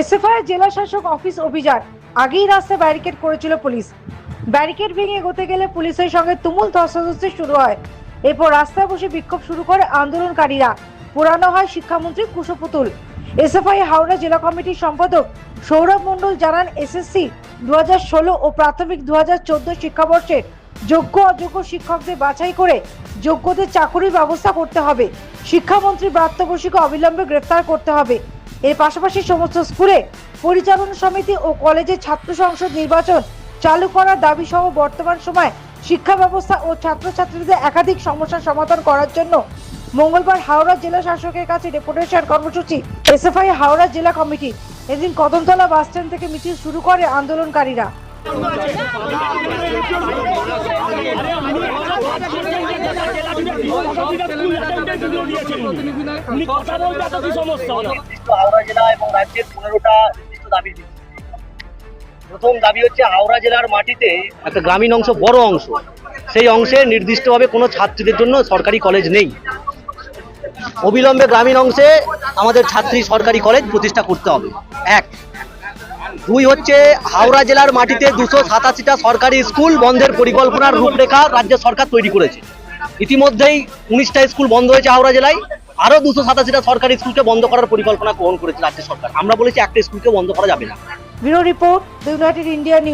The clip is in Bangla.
এসএফআই জেলা শাসক অফিস অভিযান আগেই রাস্তায় ব্যারিকেড করেছিল পুলিশ। ব্যারিকেড ভেঙে এগোতে গেলে পুলিশের সঙ্গে তুমুল ধস্তাধস্তি শুরু হয়। এরপর রাস্তায় বসে বিক্ষোভ শুরু করে আন্দোলনকারীরা। পোড়ানো হয় শিক্ষামন্ত্রী কুশপুতুল। এসএফআই হাওড়া জেলা কমিটির সম্পাদক সৌরভ মণ্ডল জানান, এসএসসি দু হাজার ষোলো ও প্রাথমিক দু হাজার শিক্ষাবর্ষের যোগ্য অযোগ্য শিক্ষকদের বাছাই করে যোগ্যদের চাকরির ব্যবস্থা করতে হবে। শিক্ষামন্ত্রী ব্রাত্য বসুকে অবিলম্বে গ্রেফতার করতে হবে। এর পাশাপাশি সমস্ত স্কুলে পরিচালনা সমিতি ও কলেজে ছাত্র সংসদ নির্বাচন চালু করার দাবি সহ বর্তমান সময় শিক্ষা ব্যবস্থা ও ছাত্রছাত্রীদের একাধিক সমস্যার সমাধান করার জন্য মঙ্গলবার হাওড়া জেলা শাসকের কাছে ডেপুটেশন কর্মসূচি এসএফআই হাওড়া জেলা কমিটি। এদিন কদমতলা বাস স্ট্যান্ড থেকে মিছিল শুরু করে আন্দোলনকারীরা। প্রথম দাবি হচ্ছে হাওড়া জেলার মাটিতে একটা গ্রামীণ অংশ বড় অংশ, সেই অংশে নির্দিষ্টভাবে কোনো ছাত্রীদের জন্য সরকারি কলেজ নেই। অবিলম্বে গ্রামীণ অংশে আমাদের ছাত্রী সরকারি কলেজ প্রতিষ্ঠা করতে হবে। এক। দুই হচ্ছে হাওড়া জেলার মাটিতে দুশো সাতাশিটা সরকারি স্কুল বন্ধের পরিকল্পনার রূপরেখা রাজ্য সরকার তৈরি করেছে। ইতিমধ্যেই উনিশটা স্কুল বন্ধ হয়েছে হাওড়া জেলায়। আরও দুশো সাতাশিটা সরকারি স্কুলকে বন্ধ করার পরিকল্পনা গ্রহণ করেছে রাজ্য সরকার। আমরা বলেছি একটা স্কুলকে বন্ধ করা যাবে না। Bureau report, United India news.